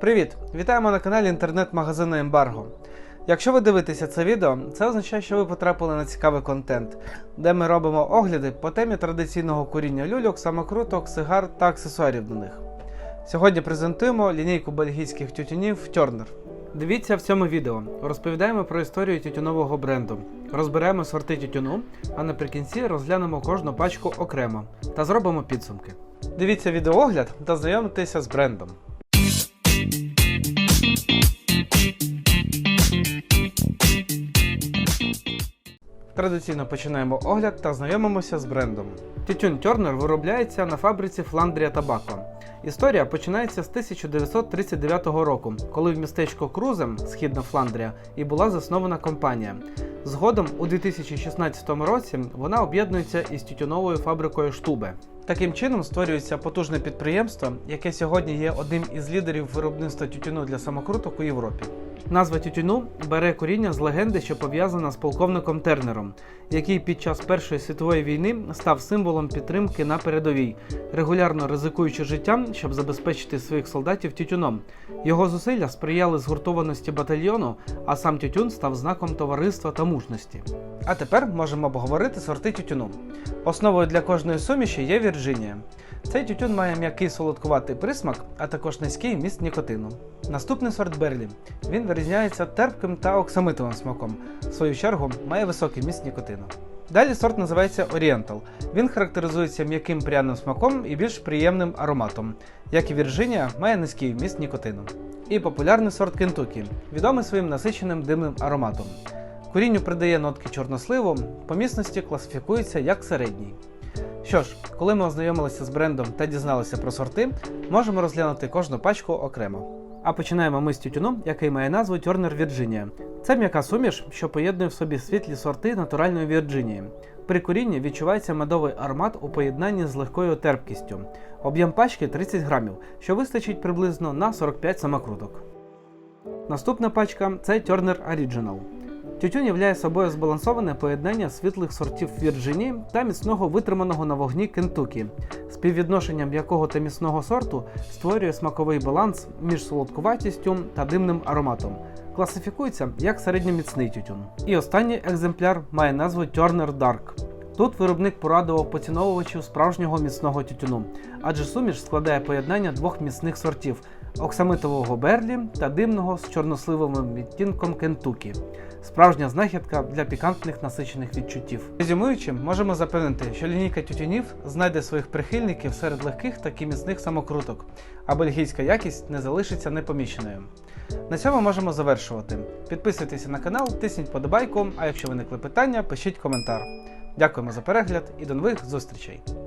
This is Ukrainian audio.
Привіт! Вітаємо на каналі інтернет-магазину Ембарго. Якщо ви дивитеся це відео, це означає, що ви потрапили на цікавий контент, де ми робимо огляди по темі традиційного куріння люльок, самокруток, сигар та аксесуарів до них. Сьогодні презентуємо лінійку бельгійських тютюнів Turner. Дивіться в цьому відео. Розповідаємо про історію тютюнового бренду, розберемо сорти тютюну, а наприкінці розглянемо кожну пачку окремо та зробимо підсумки. Дивіться відеоогляд та знайомтеся з брендом. Традиційно починаємо огляд та знайомимося з брендом. Тютюн Turner виробляється на фабриці Фландрія Табако. Історія починається з 1939 року, коли в містечко Крузем, Східна Фландрія, і була заснована компанія. Згодом у 2016 році вона об'єднується із тютюновою фабрикою Штубе. Таким чином створюється потужне підприємство, яке сьогодні є одним із лідерів виробництва тютюну для самокруток у Європі. Назва тютюну бере коріння з легенди, що пов'язана з полковником Тернером, який під час Першої світової війни став символом підтримки на передовій, регулярно ризикуючи життям, щоб забезпечити своїх солдатів тютюном. Його зусилля сприяли згуртованості батальйону, а сам тютюн став знаком товариства та мужності. А тепер можемо обговорити сорти тютюну. Основою для кожної суміші є Вірджинія. Цей тютюн має м'який солодкуватий присмак, а також низький вміст нікотину. Наступний сорт Берлі. Він вирізняється терпким та оксамитовим смаком. В свою чергу має високий вміст нікотину. Далі сорт називається Oriental. Він характеризується м'яким пряним смаком і більш приємним ароматом. Як і Вірджинія, має низький вміст нікотину. І популярний сорт Кентукі, відомий своїм насиченим димним ароматом. Корінню придає нотки чорносливу, по міцності класифікується як середній. Що ж, коли ми ознайомилися з брендом та дізналися про сорти, можемо розглянути кожну пачку окремо. А починаємо ми з тютюну, який має назву Turner Virginia. Це м'яка суміш, що поєднує в собі світлі сорти натуральної Вірджинії. При корінні відчувається медовий аромат у поєднанні з легкою терпкістю. Об'єм пачки 30 грамів, що вистачить приблизно на 45 самокруток. Наступна пачка це Turner Original. Тютюн являє собою збалансоване поєднання світлих сортів Вірджинії та міцного витриманого на вогні Кентукі, співвідношення м'якого та міцного сорту створює смаковий баланс між солодкуватістю та димним ароматом. Класифікується як середньоміцний тютюн. І останній екземпляр має назву Turner Dark. Тут виробник порадував поціновувачів справжнього міцного тютюну, адже суміш складає поєднання двох міцних сортів оксамитового берлі та димного з чорносливовим відтінком Кентукі. Справжня знахідка для пікантних насичених відчуттів. Резюмуючи, можемо запевнити, що лінійка тютюнів знайде своїх прихильників серед легких та міцних самокруток, а бельгійська якість не залишиться непоміченою. На цьому можемо завершувати. Підписуйтеся на канал, тисніть подобайку, а якщо виникли питання, пишіть коментар. Дякуємо за перегляд і до нових зустрічей!